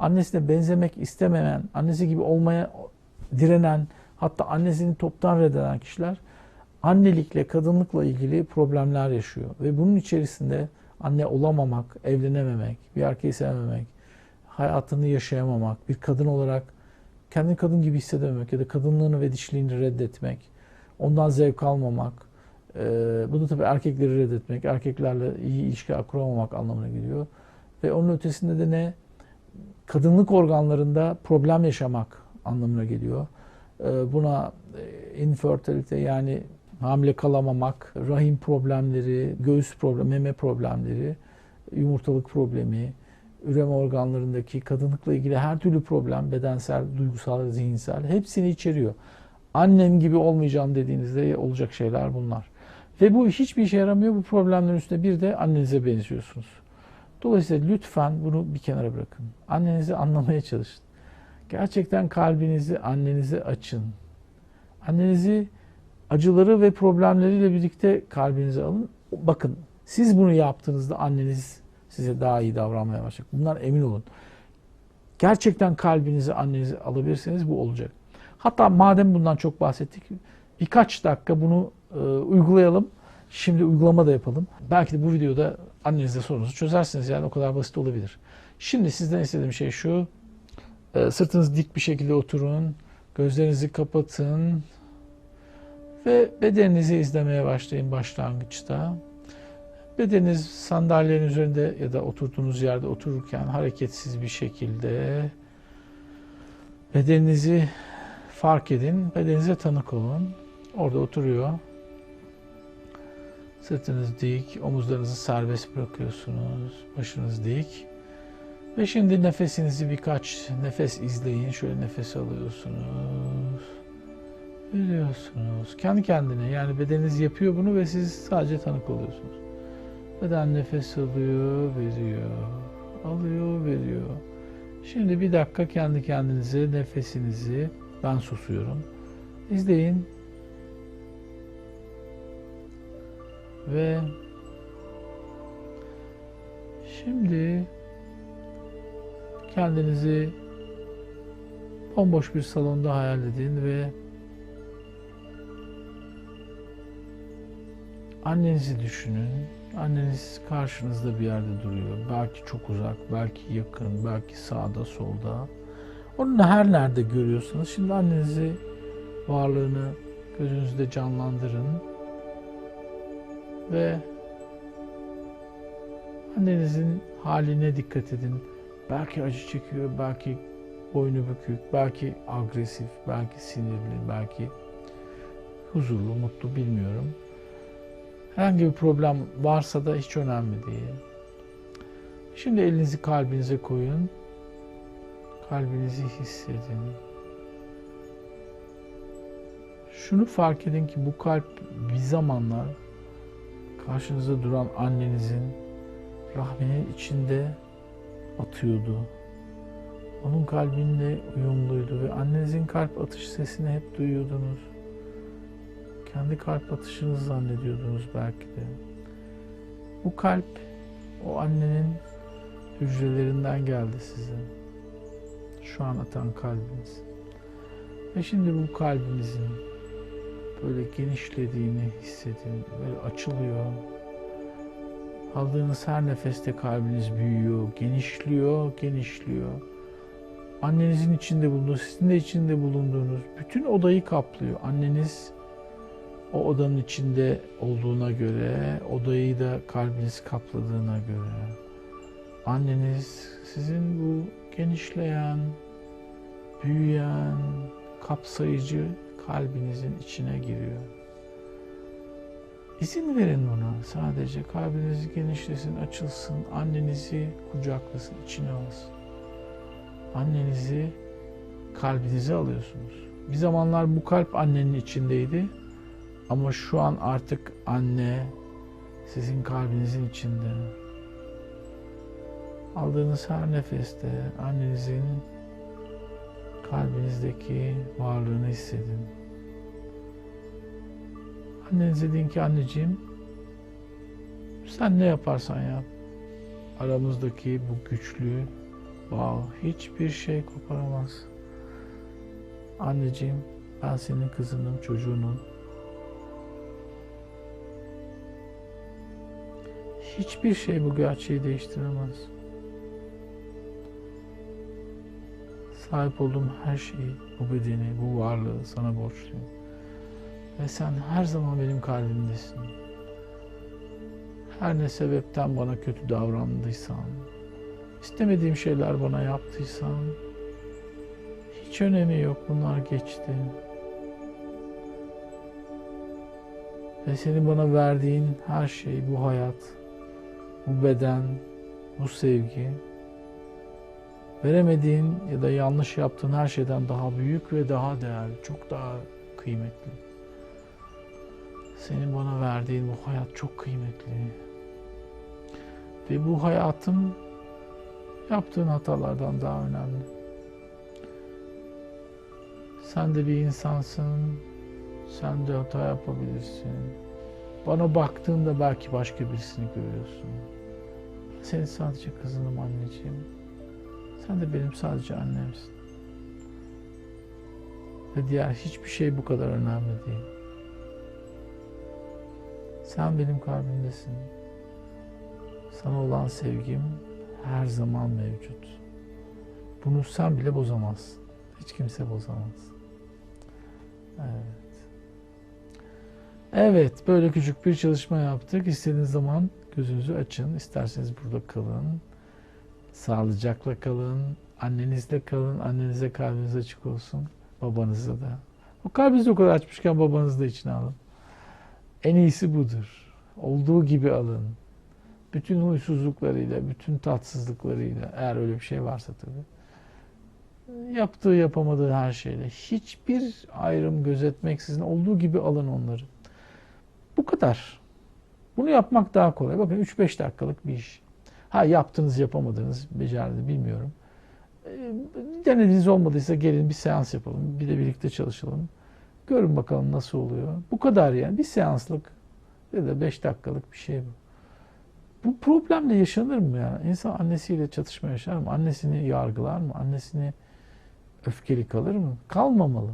Annesine benzemek istemeyen, annesi gibi olmaya direnen, hatta annesini toptan reddeden kişiler annelikle, kadınlıkla ilgili problemler yaşıyor. Ve bunun içerisinde anne olamamak, evlenememek, bir erkeği sevmemek, hayatını yaşayamamak, bir kadın olarak kendini kadın gibi hissedememek ya da kadınlığını ve dişiliğini reddetmek, ondan zevk almamak, e, bu da tabii erkekleri reddetmek, erkeklerle iyi ilişkiler kuramamak anlamına geliyor. Ve onun ötesinde de ne? Kadınlık organlarında problem yaşamak anlamına geliyor. E, buna e, infertilite yani hamile kalamamak, rahim problemleri, göğüs problemi, meme problemleri, yumurtalık problemi, üreme organlarındaki kadınlıkla ilgili her türlü problem, bedensel, duygusal, zihinsel hepsini içeriyor. Annem gibi olmayacağım dediğinizde olacak şeyler bunlar. Ve bu hiçbir işe yaramıyor. Bu problemlerin üstüne bir de annenize benziyorsunuz. Dolayısıyla lütfen bunu bir kenara bırakın. Annenizi anlamaya çalışın. Gerçekten kalbinizi annenize açın. Annenizi acıları ve problemleriyle birlikte kalbinize alın. Bakın siz bunu yaptığınızda anneniz size daha iyi davranmaya başlayacak. Bundan emin olun. Gerçekten kalbinizi annenize alabilirseniz bu olacak. Hatta madem bundan çok bahsettik birkaç dakika bunu e, uygulayalım. Şimdi uygulama da yapalım. Belki de bu videoda annenizle sorunuzu çözersiniz. Yani o kadar basit olabilir. Şimdi sizden istediğim şey şu. E, sırtınız dik bir şekilde oturun. Gözlerinizi kapatın. Ve bedeninizi izlemeye başlayın başlangıçta. Bedeniniz sandalyenin üzerinde ya da oturduğunuz yerde otururken hareketsiz bir şekilde bedeninizi fark edin. Bedeninize tanık olun. Orada oturuyor. Sırtınız dik, omuzlarınızı serbest bırakıyorsunuz. Başınız dik. Ve şimdi nefesinizi birkaç nefes izleyin. Şöyle nefes alıyorsunuz. Veriyorsunuz. Kendi kendine yani bedeniniz yapıyor bunu ve siz sadece tanık oluyorsunuz. Beden nefes alıyor, veriyor. Alıyor, veriyor. Şimdi bir dakika kendi kendinize nefesinizi ben susuyorum. İzleyin. Ve şimdi kendinizi bomboş bir salonda hayal edin ve annenizi düşünün. Anneniz karşınızda bir yerde duruyor. Belki çok uzak, belki yakın, belki sağda, solda. Onu her nerede görüyorsanız şimdi annenizi varlığını gözünüzde canlandırın ve annenizin haline dikkat edin. Belki acı çekiyor, belki boynu bükük, belki agresif, belki sinirli, belki huzurlu, mutlu bilmiyorum. Herhangi bir problem varsa da hiç önemli değil. Şimdi elinizi kalbinize koyun. Kalbinizi hissedin. Şunu fark edin ki bu kalp bir zamanlar karşınızda duran annenizin rahminin içinde atıyordu. Onun kalbinle uyumluydu ve annenizin kalp atış sesini hep duyuyordunuz. Kendi kalp atışınızı zannediyordunuz belki de. Bu kalp o annenin hücrelerinden geldi size. Şu an atan kalbiniz. Ve şimdi bu kalbinizin böyle genişlediğini hissedin. Böyle açılıyor. Aldığınız her nefeste kalbiniz büyüyor, genişliyor, genişliyor. Annenizin içinde bulunduğu, sizin de içinde bulunduğunuz bütün odayı kaplıyor. Anneniz o odanın içinde olduğuna göre, odayı da kalbiniz kapladığına göre, anneniz sizin bu genişleyen, büyüyen, kapsayıcı kalbinizin içine giriyor. İzin verin buna. Sadece kalbiniz genişlesin, açılsın, annenizi kucaklasın, içine alsın. Annenizi kalbinize alıyorsunuz. Bir zamanlar bu kalp annenin içindeydi. Ama şu an artık anne sizin kalbinizin içinde. Aldığınız her nefeste annenizin kalbinizdeki varlığını hissedin. Annenize deyin ki anneciğim sen ne yaparsan yap aramızdaki bu güçlü bağ hiçbir şey koparamaz. Anneciğim ben senin kızınım, çocuğunum. Hiçbir şey bu gerçeği değiştiremez. Sahip olduğum her şeyi, bu bedeni, bu varlığı sana borçluyum. Ve sen her zaman benim kalbimdesin. Her ne sebepten bana kötü davrandıysan, istemediğim şeyler bana yaptıysan, hiç önemi yok bunlar geçti. Ve senin bana verdiğin her şey, bu hayat, bu beden, bu sevgi, veremediğin ya da yanlış yaptığın her şeyden daha büyük ve daha değerli, çok daha kıymetli. Senin bana verdiğin bu hayat çok kıymetli. Ve bu hayatım yaptığın hatalardan daha önemli. Sen de bir insansın. Sen de hata yapabilirsin. Bana baktığında belki başka birisini görüyorsun. Senin sadece kızınım anneciğim. Sen de benim sadece annemsin. Ve diğer hiçbir şey bu kadar önemli değil. Sen benim kalbimdesin. Sana olan sevgim her zaman mevcut. Bunu sen bile bozamazsın. Hiç kimse bozamaz. Evet. Evet, böyle küçük bir çalışma yaptık. İstediğiniz zaman gözünüzü açın. İsterseniz burada kalın. Sağlıcakla kalın. Annenizle kalın. Annenize kalbiniz açık olsun. Babanıza da. O kalbinizi o kadar açmışken babanızı da içine alın. En iyisi budur. Olduğu gibi alın. Bütün huysuzluklarıyla, bütün tatsızlıklarıyla, eğer öyle bir şey varsa tabii. Yaptığı, yapamadığı her şeyle. Hiçbir ayrım gözetmeksizin olduğu gibi alın onları. Bu kadar. Bunu yapmak daha kolay. Bakın 3-5 dakikalık bir iş. Ha yaptınız, yapamadınız, becerdi bilmiyorum. E, Denediğiniz olmadıysa gelin bir seans yapalım. Bir de birlikte çalışalım. Görün bakalım nasıl oluyor. Bu kadar yani. Bir seanslık ya da 5 dakikalık bir şey bu. Bu problemle yaşanır mı yani? İnsan annesiyle çatışma yaşar mı? Annesini yargılar mı? Annesini öfkeli kalır mı? Kalmamalı.